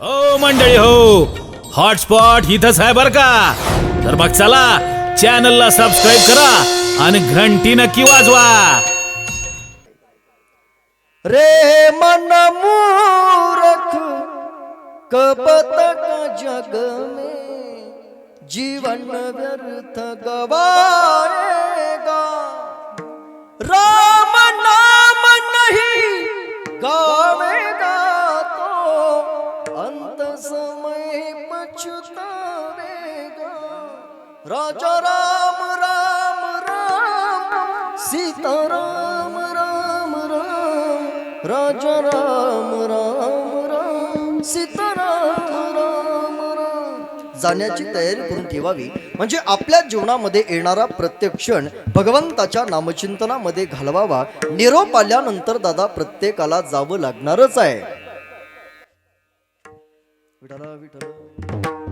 हो मंडळी हो. हॉटस्पॉट इथंच आहे बर का? तर मग चला चॅनलला सबस्क्राईब करा आणि घंटी नक्की वाजवा. रे मन मूरख कपत जग में जीवन व्यर्थ गवाएगा। राम नाम नहीं गा राजा राम राम राम सीता राम राम राम राजा राम राम राम सीता राम राम. राम जाण्याची तयारी करून ठेवावी. म्हणजे आपल्या जीवनामध्ये येणारा प्रत्येक क्षण भगवंताच्या नामचिंतनामध्ये घालवावा. निरोप आल्यानंतर दादा प्रत्येकाला जावं लागणारच आहे.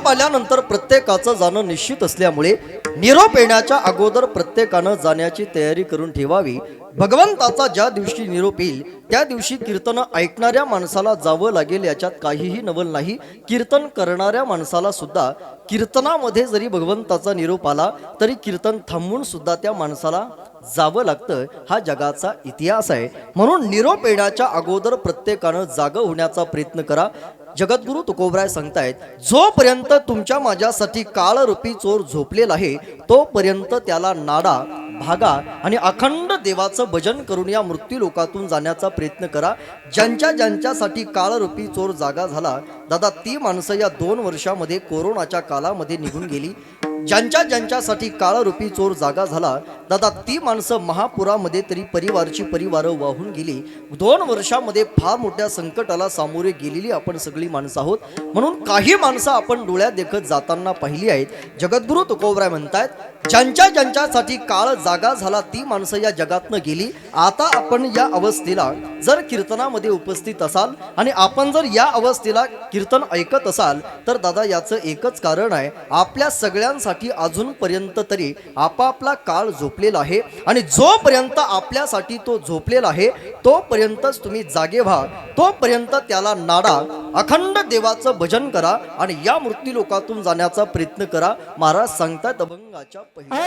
निरोप आल्यानंतर प्रत्येकाचं जाणं निश्चित असल्यामुळे निरोप येण्याच्या अगोदर प्रत्येकानं जाण्याची तयारी करून ठेवावी. भगवंताचा ज्या दिवशी निरोप येईल त्या दिवशी कीर्तन ऐकणाऱ्या माणसाला जावं लागेल याच्यात काहीही नवल नाही. कीर्तन करणाऱ्या माणसाला सुद्धा कीर्तनामध्ये जरी भगवंताचा निरोप आला तरी कीर्तन थांबवून सुद्धा त्या माणसाला जावं लागतं. हा जगाचा इतिहास आहे. म्हणून निरोप येण्याच्या अगोदर प्रत्येकानं जागं होण्याचा प्रयत्न करा. जगद्गुरु तुकोबराय सांगतायत जोपर्यंत तुमच्या माझ्यासाठी काळरूपी चोर झोपलेला आहे तोपर्यंत त्याला नाडा भागा आणि अखंड देवाचं भजन करून या मृत्यू लोकातून जाण्याचा प्रयत्न करा. ज्यांच्या ज्यांच्यासाठी काळरूपी चोर जागा झाला दादा ती माणसं या दोन वर्षामध्ये कोरोनाच्या कालामध्ये निघून गेली. ज्यांच्या ज्यांच्यासाठी काळारूपी चोर जागा झाला दादा ती माणसं महापुरामध्ये तरी परिवारची परिवारं वाहून गेली. दोन वर्षामध्ये फार मोठ्या संकटाला सामोरे गेलेली आपण सगळी माणसं आहोत. म्हणून काही माणसं आपण डोळ्यात देखत जाताना पाहिली आहेत. जगद्गुरु तुकोबराय म्हणतायत ज्यांच्या ज्यांच्यासाठी काळ जागा झाला ती माणसं या जगातनं गेली. आता आपण या अवस्थेला जर कीर्तनामध्ये उपस्थित असाल आणि आपण जर या अवस्थेला कीर्तन ऐकत असाल तर दादा याचं एकच कारण आहे आपल्या सगळ्यांसाठी अजूनपर्यंत तरी आपापला काळ झोपलेला आहे आणि जोपर्यंत आपल्यासाठी तो झोपलेला आहे तोपर्यंतच तुम्ही जागे व्हा. तोपर्यंत त्याला नाडा अखंड देवाचं भजन करा आणि या मृत्यू लोकातून जाण्याचा प्रयत्न करा. महाराज सांगतात अभंगाच्या पहिल्या